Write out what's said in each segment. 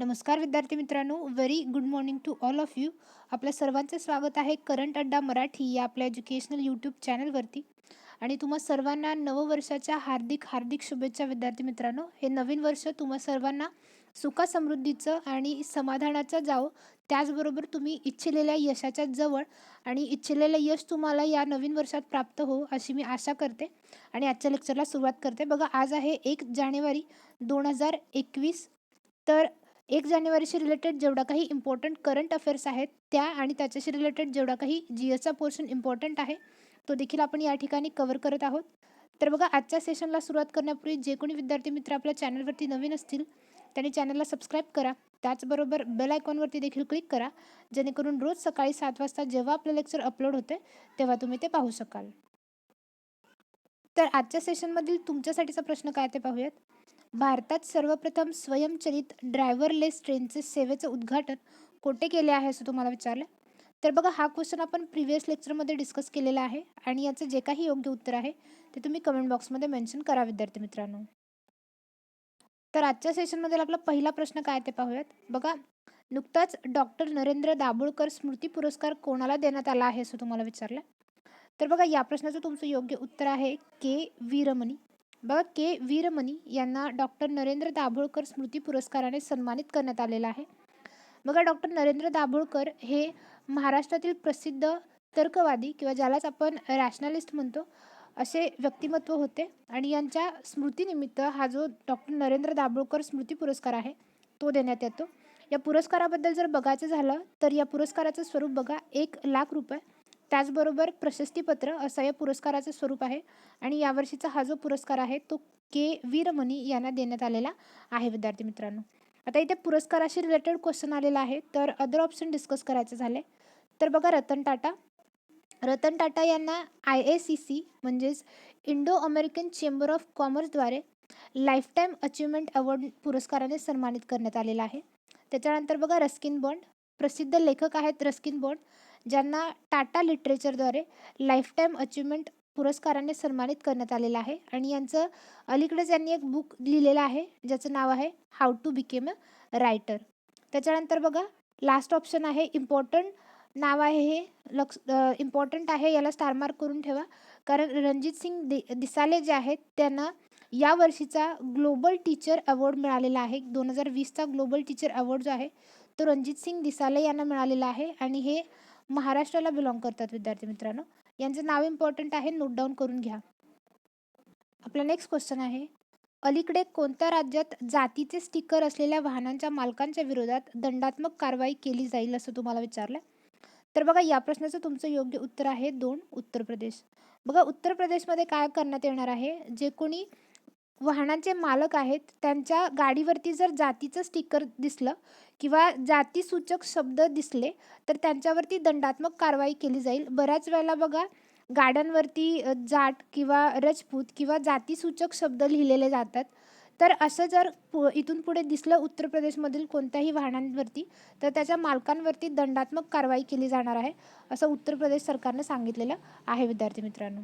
नमस्कार विद्यार्थी मित्रांनो very good morning to all of you आपल्या सर्वांचं स्वागत आहे करंट अड्डा मराठी या आपल्या एज्युकेशनल यूट्यूब चॅनलवरती आणि तुम्हा सर्वांना नववर्षाच्या हार्दिक हार्दिक शुभेच्छा विद्यार्थी मित्रांनो. हे नवीन वर्ष तुम्हा सर्वांना सुखा समृद्धीचं आणि समाधानाचं जावं. त्याचबरोबर तुम्ही इच्छिलेल्या यशाच्या जवळ आणि इच्छिलेलं यश तुम्हाला या नवीन वर्षात प्राप्त हो अशी मी आशा करते. आणि आजच्या लेक्चरला सुरुवात करते. बघा आज आहे एक जानेवारी दोन हजार एकवीस. तर एक जानेवारीशी रिलेटेड जेवढा काही इम्पॉर्टंट करंट अफेअर्स आहेत त्या आणि त्याच्याशी रिलेटेड जेवढा काही जी एसचा पोर्शन इम्पॉर्टंट आहे तो देखील आपण या ठिकाणी कवर करत आहोत. तर बघा आजच्या सेशनला सुरुवात करण्यापूर्वी जे कोणी विद्यार्थी मित्र आपल्या चॅनलवरती नवीन असतील त्यांनी चॅनलला सबस्क्राईब करा. त्याचबरोबर बेल आयकॉनवरती देखील क्लिक करा जेणेकरून रोज सकाळी सात वाजता जेव्हा आपलं लेक्चर अपलोड होते तेव्हा तुम्ही ते पाहू शकाल. तर आजच्या सेशनमधील तुमच्यासाठीचा प्रश्न काय ते पाहूयात. भारतात सर्वप्रथम स्वयंचलित ड्रायव्हरलेस ट्रेनचे सेवेचं उद्घाटन कोठे केले आहे असं तुम्हाला विचारलं? तर बघा हा क्वेश्चन आपण प्रिव्हियस लेक्चरमध्ये डिस्कस केलेला आहे आणि याचं जे काही योग्य उत्तर आहे ते तुम्ही कमेंट बॉक्समध्ये मेन्शन करा विद्यार्थी मित्रांनो. तर आजच्या सेशनमध्ये आपला पहिला प्रश्न काय ते पाहूयात. बघा नुकताच डॉक्टर नरेंद्र दाभोळकर स्मृती पुरस्कार कोणाला देण्यात आला आहे असं तुम्हाला विचारलं? तर बघा या प्रश्नाचं तुमचं योग्य उत्तर आहे के. वीरमणी बघा के. वीरमणी यांना डॉक्टर नरेंद्र दाभोळकर स्मृती पुरस्काराने सन्मानित करण्यात आलेला आहे. बघा डॉक्टर नरेंद्र दाभोळकर हे महाराष्ट्रातील प्रसिद्ध तर्कवादी किंवा ज्यालाच आपण रॅशनलिस्ट म्हणतो असे व्यक्तिमत्व होते. आणि यांच्या स्मृतीनिमित्त हा जो डॉक्टर नरेंद्र दाभोळकर स्मृती पुरस्कार आहे तो देण्यात येतो. या पुरस्काराबद्दल जर बघायचं झालं तर या पुरस्काराचं स्वरूप बघा एक लाख रुपये. त्याचबरोबर प्रशस्तीपत्र असं या पुरस्काराचं स्वरूप आहे. आणि यावर्षीचा हा जो पुरस्कार आहे तो के वीरमणी यांना देण्यात आलेला आहे विद्यार्थी मित्रांनो. आता इथे पुरस्काराशी रिलेटेड क्वेश्चन आलेला आहे. तर अदर ऑप्शन डिस्कस करायचे झाले तर बघा रतन टाटा. रतन टाटा यांना आय ए सी सी म्हणजेच इंडो अमेरिकन चेंबर ऑफ कॉमर्सद्वारे लाईफटाईम अचिव्हमेंट अवॉर्ड पुरस्काराने सन्मानित करण्यात आलेला आहे. त्याच्यानंतर बघा रस्किन बॉन्ड. प्रसिद्ध लेखक आहेत रस्किन बॉन्ड. ज्यांना टाटा लिटरेचरद्वारे लाईफटाईम अचिव्हमेंट पुरस्काराने सन्मानित करण्यात आलेलं आहे. आणि यांचं अलीकडेच यांनी एक बुक लिहिलेलं आहे ज्याचं नाव आहे how to become a writer त्याच्यानंतर बघा लास्ट ऑप्शन आहे इम्पॉर्टंट नाव आहे हे लक्ष इम्पॉर्टंट आहे याला स्टार मार्क करून ठेवा. कारण रणजित सिंग दि दिसाले जे आहेत त्यांना या वर्षीचा ग्लोबल टीचर अवॉर्ड मिळालेला आहे. दोन हजार वीसचा ग्लोबल टीचर अवॉर्ड जो आहे तो रणजित सिंग दिसाले यांना मिळालेला आहे. आणि हे महाराष्ट्राला बिलॉंग करतात विद्यार्थी मित्रांनो. यांचं नाव इम्पॉर्टंट आहे नोट डाऊन करून घ्या. आपला नेक्स्ट क्वेश्चन आहे. अलीकडे कोणत्या राज्यात जातीचे स्टिकर असलेल्या वाहनांच्या मालकांच्या विरोधात दंडात्मक कारवाई केली जाईल असं तुम्हाला विचारलं तर बघा या प्रश्नाचं तुमचं योग्य उत्तर आहे दोन उत्तर प्रदेश. बघा उत्तर प्रदेशमध्ये काय करण्यात येणार आहे? जे कोणी वाहनांचे मालक आहेत त्यांच्या गाडीवरती जर जातीचं स्टिकर दिसलं किंवा जातीसूचक शब्द दिसले तर त्यांच्यावरती दंडात्मक कारवाई केली जाईल. बऱ्याच वेळेला बघा गाड्यांवरती जाट किंवा रजपूत किंवा जातीसूचक शब्द लिहिलेले जातात. तर असं जर पु इथून पुढे दिसलं उत्तर प्रदेशमधील कोणत्याही वाहनांवरती तर त्याच्या मालकांवरती दंडात्मक कारवाई केली जाणार आहे असं उत्तर प्रदेश सरकारनं सांगितलेलं आहे विद्यार्थी मित्रांनो.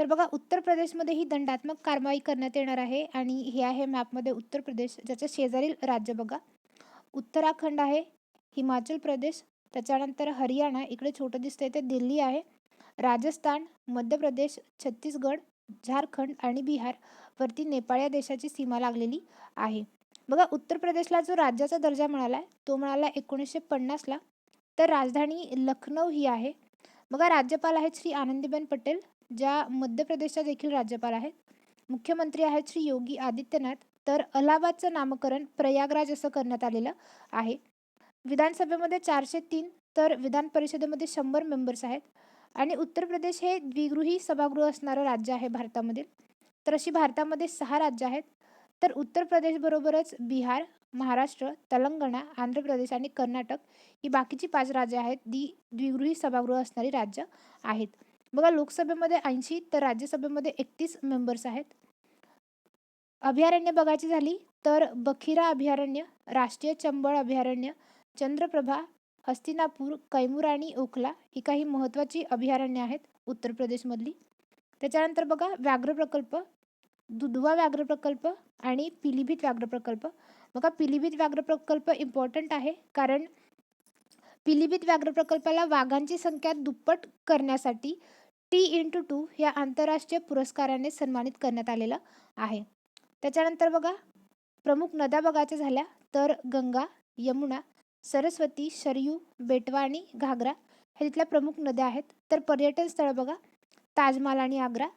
तर बघा उत्तर प्रदेशमध्ये ही दंडात्मक कारवाई करण्यात येणार आहे आणि हे आहे मॅपमध्ये उत्तर प्रदेश ज्याच्या शेजारील राज्य बघा. उत्तराखंड आहे हिमाचल प्रदेश त्याच्यानंतर हरियाणा इकडे छोटं दिसतंय ते दिल्ली आहे राजस्थान मध्य प्रदेश छत्तीसगड झारखंड आणि बिहार वरती नेपाळ या देशाची सीमा लागलेली आहे. बघा उत्तर प्रदेशला जो राज्याचा दर्जा मिळाला आहे तो मिळाला एकोणीसशे पन्नासला. तर राजधानी लखनौ ही आहे. बघा राज्यपाल आहेत श्री आनंदीबेन पटेल ज्या मध्य प्रदेशच्या देखील राज्यपाल आहेत. मुख्यमंत्री आहेत श्री योगी आदित्यनाथ तर अलाहाबादचं नामकरण प्रयागराज असं करण्यात आलेलं आहे. विधानसभेमध्ये चारशे तीन तर विधान परिषदेमध्ये शंभर मेंबर्स आहेत. आणि उत्तर प्रदेश हे द्विगृही सभागृह असणारं राज्य आहे भारतामध्ये. तर अशी भारतामध्ये सहा राज्य आहेत. तर उत्तर प्रदेशबरोबरच बिहार महाराष्ट्र तेलंगणा आंध्र प्रदेश आणि कर्नाटक ही बाकीची पाच राज्य आहेत दी द्विगृही सभागृह असणारी राज्य आहेत. बघा लोकसभेमध्ये ऐंशी तर राज्यसभेमध्ये एकतीस मेंबर्स आहेत. अभयारण्य बघायची झाली तर बखिरा अभयारण्य राष्ट्रीय चंबळ अभयारण्य चंद्रप्रभा हस्तिनापूर कैमूर आणि ओखला ही काही महत्त्वाची अभयारण्य आहेत उत्तर प्रदेशमधली. त्याच्यानंतर बघा व्याघ्र प्रकल्प दुधवा व्याघ्र प्रकल्प आणि पिलीभीत व्याघ्र प्रकल्प. बघा पिलीभीत व्याघ्र प्रकल्प इम्पॉर्टंट आहे. कारण पिलीभीत व्याघ्र प्रकल्पाला वाघांची संख्या दुप्पट करण्यासाठी टी इंटू टू या आंतरराष्ट्रीय पुरस्काराने सन्मानित करण्यात आलेलं आहे. त्याच्यानंतर बघा प्रमुख नद्या बघायच्या झाल्या. तर गंगा यमुना सरस्वती शरयू बेटवा आणि घागरा हे तिथल्या प्रमुख नद्या आहेत. तर पर्यटन स्थळ बघा ताजमहाल आणि आग्रा.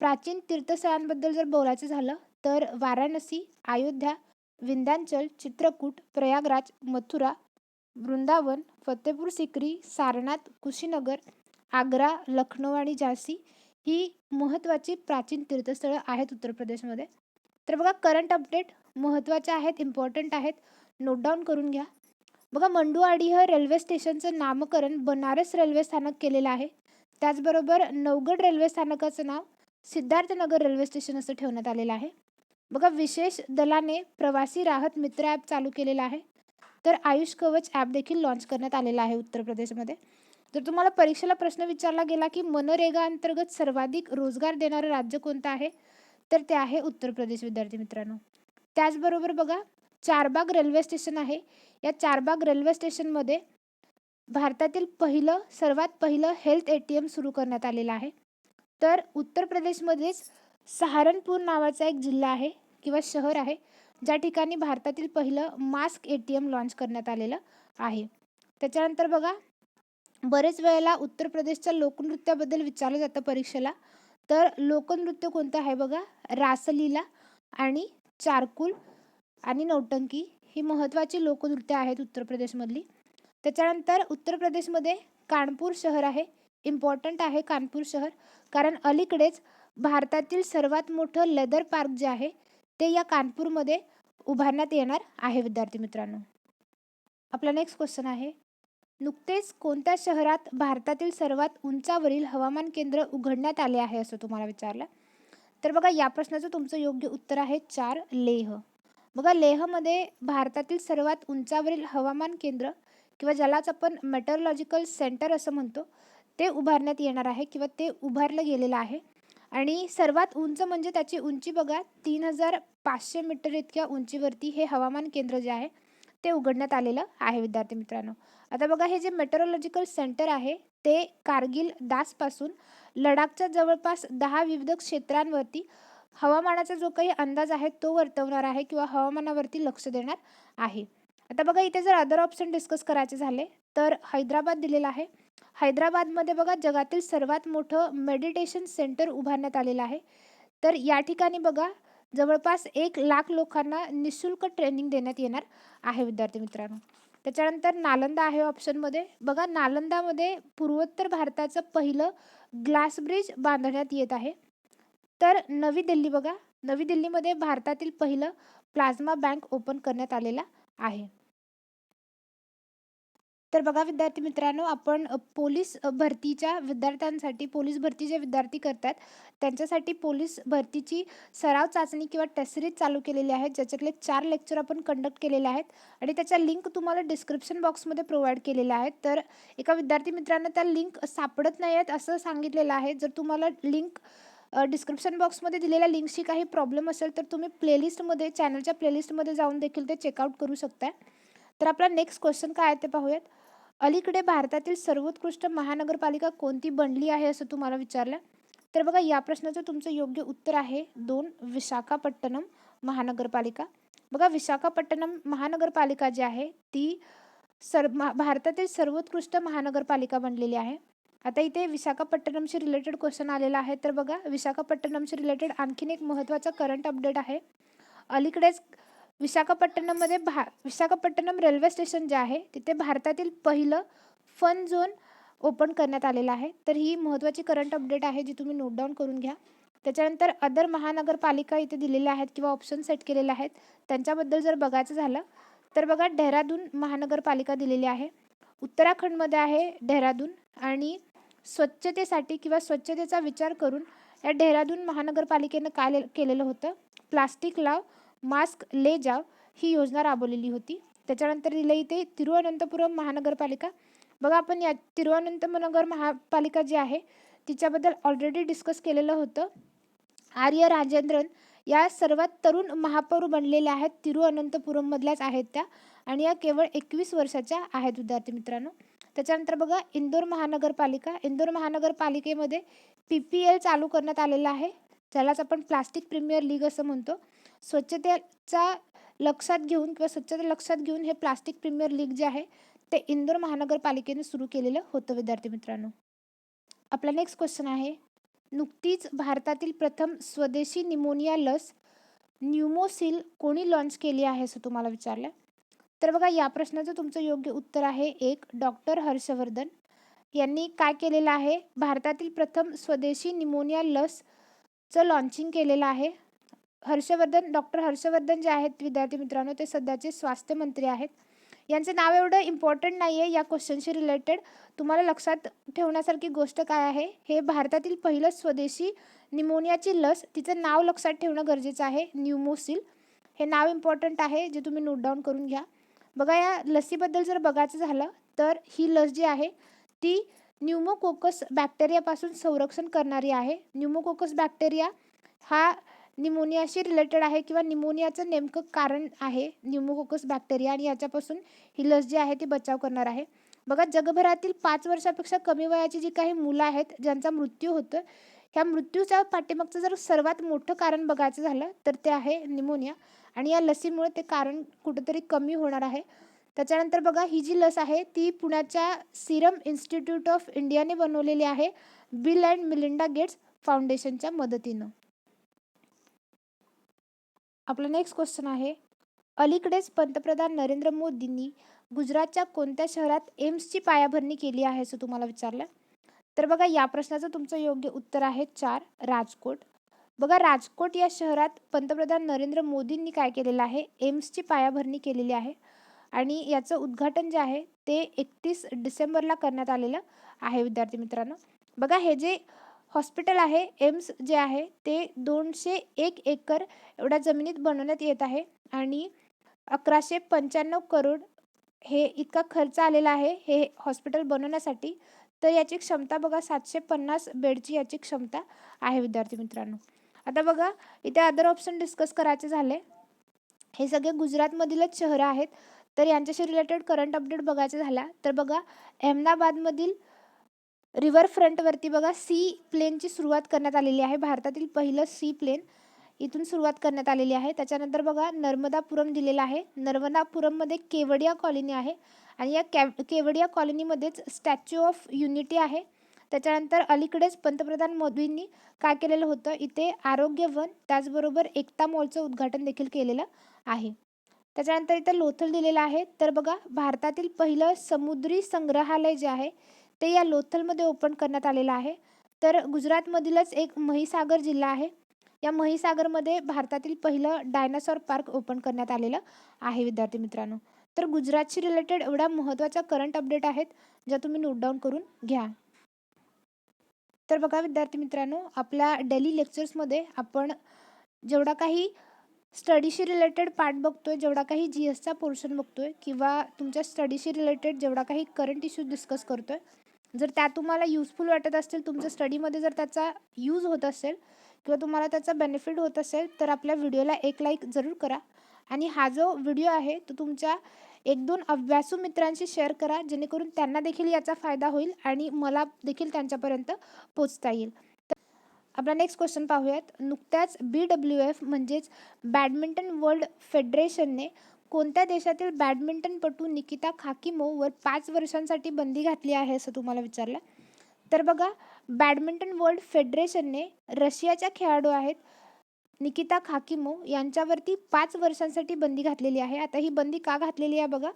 प्राचीन तीर्थस्थळांबद्दल जर बोलायचं झालं तर वाराणसी अयोध्या विंध्याचल चित्रकूट प्रयागराज मथुरा वृंदावन फतेपूर सिक्री सारनाथ कुशीनगर आग्रा लखनौ आणि झांसी ही महत्त्वाची प्राचीन तीर्थस्थळं आहेत उत्तर प्रदेशमध्ये. तर बघा करंट अपडेट महत्त्वाच्या आहेत इम्पॉर्टंट आहेत. नोट डाऊन करून घ्या. बघा मंडुआडी रेल्वे स्टेशनचं नामकरण बनारस रेल्वे स्थानक केलेलं आहे. त्याचबरोबर नवगड रेल्वे स्थानकाचं नाव सिद्धार्थनगर रेल्वे स्टेशन असं ठेवण्यात आलेलं आहे. बघा विशेष दलाने प्रवासी राहत मित्र ॲप चालू केलेला आहे. तर आयुष कवच ॲप देखील लॉन्च करण्यात आलेला आहे उत्तर प्रदेशमध्ये. जर तुम्हाला परीक्षेला प्रश्न विचारला गेला की मनरेगा अंतर्गत सर्वाधिक रोजगार देणारं राज्य कोणतं आहे? तर ते आहे उत्तर प्रदेश विद्यार्थी मित्रांनो. त्याचबरोबर बघा चारबाग रेल्वे स्टेशन आहे. या चारबाग रेल्वे स्टेशनमध्ये भारतातील पहिलं सर्वात पहिलं हेल्थ ए टी एम सुरू करण्यात आलेलं आहे. तर उत्तर प्रदेशमध्येच सहारनपूर नावाचा एक जिल्हा आहे किंवा शहर आहे ज्या ठिकाणी भारतातील पहिलं mask A T M launch करण्यात आलेलं आहे. त्याच्यानंतर बघा बरेच वेळेला उत्तर प्रदेशच्या लोकनृत्याबद्दल विचारलं जातं परीक्षेला. तर लोकनृत्य कोणतं आहे बघा? रासलीला आणि चारकुल आणि नौटंकी ही महत्त्वाची लोकनृत्य आहेत उत्तर प्रदेशमधली. त्याच्यानंतर उत्तर प्रदेशमध्ये कानपूर शहर आहे इम्पॉर्टंट आहे कानपूर शहर. कारण अलीकडेच भारतातील सर्वात मोठं लेदर पार्क जे आहे ते या कानपूरमध्ये उभारण्यात येणार आहे विद्यार्थी मित्रांनो. आपला नेक्स्ट क्वेश्चन आहे नुकतेच कोणत्या शहरात भारतातील सर्वात उंचावरील हवामान केंद्र उघडण्यात आले आहे असं तुम्हाला विचारलं? तर बघा या प्रश्नाचं तुमचं योग्य उत्तर आहे चार लेह. बघा लेहमध्ये भारतातील सर्वात उंचावरील हवामान केंद्र किंवा ज्यालाच आपण मेटरलॉजिकल सेंटर असं म्हणतो ते उभारण्यात येणार आहे किंवा ते उभारलं गेलेलं आहे. आणि सर्वात उंच म्हणजे त्याची उंची बघा तीन हजार पाचशे मीटर इतक्या उंचीवरती हे हवामान केंद्र जे आहे ते उघडण्यात आलेलं आहे विद्यार्थी मित्रांनो. आता बघा हे जे मेट्रोलॉजिकल सेंटर आहे ते कारगिल दासपासून लडाखच्या जवळपास दहा विविध क्षेत्रांवरती हवामानाचा जो काही अंदाज आहे तो वर्तवणार आहे किंवा हवामानावरती लक्ष देणार आहे. आता बघा इथे जर अदर ऑप्शन डिस्कस करायचे झाले तर हैदराबाद दिलेला आहे. हैदराबादमध्ये बघा जगातील सर्वात मोठं मेडिटेशन सेंटर उभारण्यात आलेलं आहे. तर या ठिकाणी बघा जवळपास एक लाख लोकांना निशुल्क ट्रेनिंग देण्यात येणार आहे विद्यार्थी मित्रांनो. त्याच्यानंतर नालंदा आहे ऑप्शनमध्ये बघा नालंदामध्ये पूर्वोत्तर भारताचं पहिलं ग्लास ब्रिज बांधण्यात येत आहे. तर नवी दिल्ली बघा नवी दिल्लीमध्ये भारतातील पहिलं प्लाझ्मा बँक ओपन करण्यात आलेला आहे. तर बघा विद्यार्थी मित्रांनो आपण पोलीस भरतीच्या विद्यार्थ्यांसाठी पोलीस भरती जे विद्यार्थी करतात त्यांच्यासाठी पोलीस भरतीची सराव चाचणी किंवा टेस्ट सिरीज चालू केलेली आहे ज्याच्यातले चार लेक्चर आपण कंडक्ट केलेले आहेत. आणि त्याच्या लिंक तुम्हाला डिस्क्रिप्शन बॉक्समध्ये प्रोव्हाइड केलेल्या आहेत. तर एका विद्यार्थी मित्रांनो त्या लिंक सापडत नाही आहेत असं सांगितलेलं आहे. जर तुम्हाला लिंक डिस्क्रिप्शन बॉक्समध्ये दिलेल्या लिंकशी काही प्रॉब्लेम असेल तर तुम्ही प्लेलिस्टमध्ये चॅनलच्या प्लेलिस्टमध्ये जाऊन देखील ते चेकआउट करू शकता तर आपला नेक्स्ट क्वेश्चन काय आहे ते पाहूयात. अलीकडे भारतातील सर्वोत्कृष्ट महानगरपालिका कोणती बनली आहे असं तुम्हाला विचारलं? तर बघा या प्रश्नाचं तुमचं योग्य उत्तर आहे दोन विशाखापट्टणम महानगरपालिका. बघा विशाखापट्टणम महानगरपालिका जी आहे ती सर भारतातील सर्वोत्कृष्ट महानगरपालिका बनलेली आहे. आता इथे विशाखापट्टणमशी रिलेटेड क्वेश्चन आलेला आहे. तर बघा विशाखापट्टणमशी रिलेटेड आणखीन एक महत्त्वाचा करंट अपडेट आहे. अलीकडेच विशाखापट्टणममध्ये भा विशाखापट्टणम रेल्वे स्टेशन जे आहे तिथे भारतातील पहिलं फन झोन ओपन करण्यात आलेलं आहे. तर ही महत्त्वाची करंट अपडेट आहे जी तुम्ही नोट डाऊन करून घ्या. त्याच्यानंतर अदर महानगरपालिका इथे दिलेल्या आहेत किंवा ऑप्शन सेट केलेले आहेत. त्यांच्याबद्दल जर बघायचं झालं तर बघा डेहराडून महानगरपालिका दिलेली आहे. उत्तराखंडमध्ये आहे डेहराडून आणि स्वच्छतेसाठी किंवा स्वच्छतेचा विचार करून या डेहराडून महानगरपालिकेनं काय केलेलं होतं? प्लास्टिक लाव मास्क ले जाव ही योजना राबवलेली होती. त्याच्यानंतर दिलं इथे तिरुवनंतपुरम महानगरपालिका. बघा आपण या तिरुवनंतनगर महापालिका जी आहे तिच्याबद्दल ऑलरेडी डिस्कस केलेलं होतं. आर्य राजेंद्रन या सर्वात तरुण महापौर बनलेल्या आहेत तिरुअनंतपुरममधल्याच आहेत त्या आणि या केवळ एकवीस वर्षाच्या आहेत विद्यार्थी मित्रांनो. त्याच्यानंतर बघा इंदोर महानगरपालिका. इंदोर महानगरपालिकेमध्ये पी पी एल चालू करण्यात आलेलं आहे. ज्यालाच आपण प्लास्टिक प्रीमियर लीग असं म्हणतो. स्वच्छतेचा लक्षात घेऊन किंवा स्वच्छता लक्षात घेऊन हे प्लास्टिक प्रीमियर लीग जे आहे ते इंदोर महानगरपालिकेने सुरू केलेलं होतं विद्यार्थी मित्रांनो. आपला नेक्स्ट क्वेश्चन आहे नुकतीच भारतातील प्रथम स्वदेशी निमोनिया लस न्यूमोसिल कोणी लॉन्च केली आहे असं तुम्हाला विचारलं? तर बघा या प्रश्नाचं तुमचं योग्य उत्तर आहे एक डॉक्टर हर्षवर्धन यांनी काय केलेलं आहे? भारतातील प्रथम स्वदेशी निमोनिया लसचं लॉन्चिंग केलेलं आहे. हर्षवर्धन डॉक्टर हर्षवर्धन जे आहेत विद्यार्थी मित्रांनो ते सध्याचे स्वास्थ्य मंत्री आहेत. यांचं नाव एवढं इम्पॉर्टंट नाही आहे या क्वेश्चनशी रिलेटेड तुम्हाला लक्षात ठेवण्यासारखी गोष्ट काय आहे? हे भारतातील पहिलं स्वदेशी निमोनियाची लस. तिचं नाव लक्षात ठेवणं गरजेचं आहे. न्यूमोसिल. हे नाव इम्पॉर्टंट आहे जे तुम्ही नोट डाऊन करून घ्या. बघा या लसीबद्दल जर बघायचं झालं तर ही लस जी आहे ती न्यूमोकोकस बॅक्टेरियापासून संरक्षण करणारी आहे. न्यूमोकोकस बॅक्टेरिया हा निमोनियाशी रिलेटेड आहे किंवा निमोनियाचं नेमकं कारण आहे न्युमोकोकस बॅक्टेरिया आणि याच्यापासून ही लस जी आहे ती बचाव करणार आहे. बघा जगभरातील पाच वर्षापेक्षा कमी वयाची जी काही मुलं आहेत ज्यांचा मृत्यू होतो ह्या मृत्यूच्या पाठीमागचं जर सर्वात मोठं कारण बघायचं झालं तर ते आहे निमोनिया. आणि या लसीमुळे ते कारण कुठंतरी कमी होणार आहे. त्याच्यानंतर बघा ही जी लस आहे ती पुण्याच्या सिरम इन्स्टिट्यूट ऑफ इंडियाने बनवलेली आहे बिल अँड मिलिंडा गेट्स फाउंडेशनच्या मदतीनं. आपला नेक्स्ट क्वेश्चन आहे. अलीकडेच पंतप्रधान नरेंद्र मोदींनी गुजरातच्या कोणत्या शहरात एम्सची पायाभरणी केली आहे असं तुम्हाला विचारलं? तर बघा या प्रश्नाचं तुमचं योग्य उत्तर आहे चार राजकोट. बघा राजकोट या शहरात पंतप्रधान नरेंद्र मोदींनी काय केलेलं आहे? एम्सची पायाभरणी केलेली आहे. आणि याचं उद्घाटन जे आहे ते एकतीस डिसेंबरला करण्यात आलेलं आहे विद्यार्थी मित्रांनो. बघा हे जे हॉस्पिटल आहे एम्स जे आहे ते दोनशे एक एकर एवढ्या जमिनीत बनवण्यात येत आहे आणि अकराशे पंच्याण्णव करोड हे इतका खर्च आलेला आहे हे हॉस्पिटल बनवण्यासाठी. तर याची क्षमता बघा सातशे पन्नास बेडची याची क्षमता आहे विद्यार्थी मित्रांनो. आता बघा इथे अदर ऑप्शन डिस्कस करायचे झाले. हे सगळे गुजरातमधीलच शहरं आहेत. तर यांच्याशी रिलेटेड करंट अपडेट बघायचं झाला. तर बघा अहमदाबादमधील रिव्हरफ्रंटवरती बघा सी प्लेनची सुरुवात करण्यात आलेली आहे. भारतातील पहिलं सी प्लेन इथून सुरुवात करण्यात आलेली आहे. त्याच्यानंतर बघा नर्मदापुरम दिलेला आहे. नर्मदापुरममध्ये केवडिया कॉलनी आहे आणि या कॅ केवडिया कॉलनीमध्येच स्टॅच्यू ऑफ युनिटी आहे. त्याच्यानंतर अलीकडेच पंतप्रधान मोदींनी काय केलेलं होतं? इथे आरोग्य वन त्याचबरोबर एकता मॉलचं उद्घाटन देखील केलेलं आहे. त्याच्यानंतर इथं लोथल दिलेलं आहे. तर बघा भारतातील पहिलं समुद्री संग्रहालय जे आहे ते या लोथलमध्ये ओपन करण्यात आलेलं आहे. तर गुजरातमधीलच एक महिसागर जिल्हा आहे. या महिसागरमध्ये भारतातील पहिलं डायनासॉर पार्क ओपन करण्यात आलेलं आहे विद्यार्थी मित्रांनो. तर गुजरातशी रिलेटेड एवढ्या महत्त्वाच्या करंट अपडेट आहेत ज्या तुम्ही नोट डाऊन करून घ्या. तर बघा विद्यार्थी मित्रांनो आपल्या डेली लेक्चर्समध्ये आपण जेवढा काही स्टडीशी रिलेटेड पार्ट बघतोय जेवढा काही जी एसचा पोर्शन बघतोय किंवा तुमच्या स्टडीशी रिलेटेड जेवढा काही करंट इश्यू डिस्कस करतोय जर त्या तुम्हाला युजफुल वाटत असतील तुमच्या स्टडीमध्ये जर त्याचा यूज होत असेल किंवा तुम्हाला त्याचा बेनिफिट होत असेल तर आपल्या व्हिडिओला एक लाईक जरूर करा. आणि हा जो व्हिडिओ आहे तो तुमच्या एक दोन अभ्यासू मित्रांशी शेअर करा जेणेकरून त्यांना देखील याचा फायदा होईल आणि मला देखील त्यांच्यापर्यंत पोचता येईल. आपला नेक्स्ट क्वेश्चन पाहूयात. नुकत्याच बी डब्ल्यू एफ म्हणजेच बॅडमिंटन वर्ल्ड फेडरेशनने कोणत्या देशातील बॅडमिंटनपटू निकिता खाकिमोवर पाच वर्षांसाठी बंदी घातली आहे असं तुम्हाला विचारलं? तर बघा बॅडमिंटन वर्ल्ड फेडरेशनने रशियाच्या खेळाडू आहेत निकिता खाकिमो यांच्यावरती पाच वर्षांसाठी बंदी घातलेली आहे. आता ही बंदी का घातलेली आहे बघा?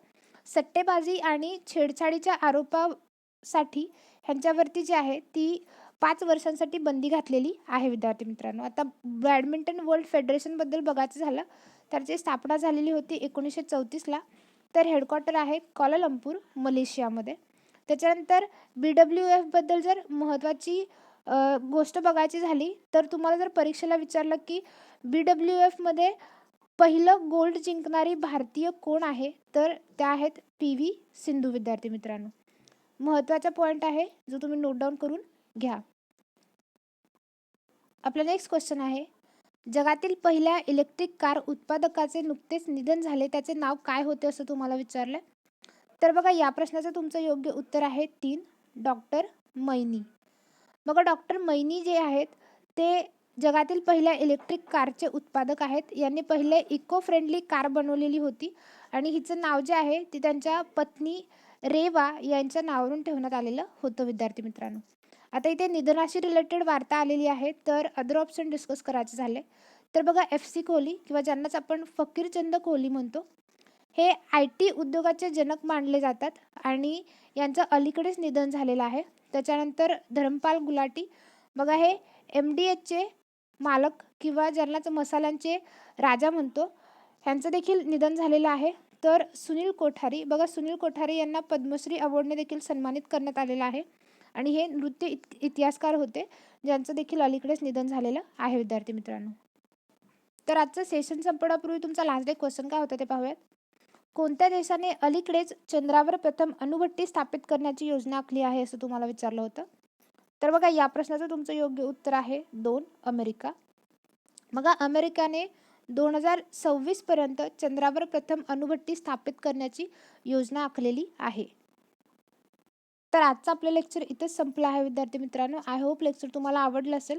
सट्टेबाजी आणि छेडछाडीच्या आरोपासाठी ह्यांच्यावरती जी आहे ती पाच वर्षांसाठी बंदी घातलेली आहे विद्यार्थी मित्रांनो. आता बॅडमिंटन वर्ल्ड फेडरेशनबद्दल बघायचं झालं तर जे स्थापना झालेली होती एकोणीसशे चौतीसला तर हेडक्वार्टर आहे कॉलालंपूर मलेशियामध्ये. त्याच्यानंतर बी डब्ल्यू एफबद्दल जर महत्त्वाची गोष्ट बघायची झाली तर तुम्हाला जर परीक्षेला विचारलं की बी डब्ल्यू एफमध्ये पहिलं गोल्ड जिंकणारी भारतीय कोण आहे तर त्या आहेत पी व्ही सिंधू विद्यार्थी मित्रांनो. महत्त्वाचा पॉईंट आहे जो तुम्ही नोट डाऊन करून घ्या. आपला नेक्स्ट क्वेश्चन आहे. जगातील पहिल्या इलेक्ट्रिक कार उत्पादकाचे नुकतेच निधन झाले त्याचे नाव काय होते असं तुम्हाला विचारलं? तर बघा या प्रश्नाचं तुमचं योग्य उत्तर आहे तीन. डॉक्टर मैनी. बघा डॉक्टर मैनी जे आहेत ते जगातील पहिल्या इलेक्ट्रिक कारचे उत्पादक आहेत. यांनी पहिले इको फ्रेंडली कार बनवलेली होती आणि हिचं नाव जे आहे ते त्यांच्या पत्नी रेवा यांच्या नावावरून ठेवण्यात आलेलं होतं विद्यार्थी मित्रांनो. आता इथे निधनाशी रिलेटेड वार्ता आलेली आहे. तर अदर ऑप्शन डिस्कस करायचे झाले. तर बघा एफ सी कोहली किंवा ज्यांनाच आपण फकीरचंद कोहली म्हणतो हे आय टी उद्योगाचे जनक मानले जातात आणि यांचं अलीकडेच निधन झालेलं आहे. त्याच्यानंतर धर्मपाल गुलाटी बघा हे एम डी एचचे मालक किंवा ज्यांनाच मसाल्यांचे राजा म्हणतो ह्यांचं देखील निधन झालेलं आहे. तर सुनील कोठारी बघा सुनील कोठारी यांना पद्मश्री अवॉर्डने देखील सन्मानित करण्यात आलेलं आहे. आणि हे नृत्य इत इतिहासकार होते ज्यांचं देखील अलीकडेच निधन झालेलं आहे विद्यार्थी मित्रांनो. तर आजचं सेशन संपण्यापूर्वी तुमचा लास्ट डे क्वेश्चन काय होता ते पाहूयात. कोणत्या देशाने अलीकडेच चंद्रावर प्रथम अणुभट्टी स्थापित करण्याची योजना आखली आहे असं तुम्हाला विचारलं होतं. तर बघा या प्रश्नाचं तुमचं योग्य उत्तर आहे दोन अमेरिका. बघा अमेरिकाने दोन हजार सव्वीसपर्यंत चंद्रावर प्रथम अणुभट्टी स्थापित करण्याची योजना आखलेली आहे. तर आजचं आपलं लेक्चर इथेच संपलं आहे विद्यार्थी मित्रांनो. आय होप लेक्चर तुम्हाला आवडलं असेल.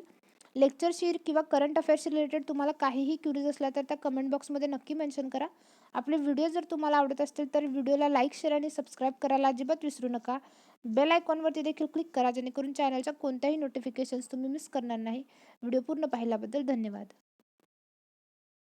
लेक्चरशी किंवा करंट अफेअर्सशी रिलेटेड तुम्हाला काहीही क्युरीज असल्या तर त्या कमेंट बॉक्समध्ये नक्की मेन्शन करा. आपले व्हिडिओ जर तुम्हाला आवडत असतील तर व्हिडिओला लाईक शेअर आणि सबस्क्राईब करायला अजिबात विसरू नका. बेल आयकॉनवरती देखील क्लिक करा जेणेकरून चॅनलच्या कोणत्याही नोटिफिकेशन्स तुम्ही मिस करणार नाही. व्हिडिओ पूर्ण पाहिल्याबद्दल धन्यवाद.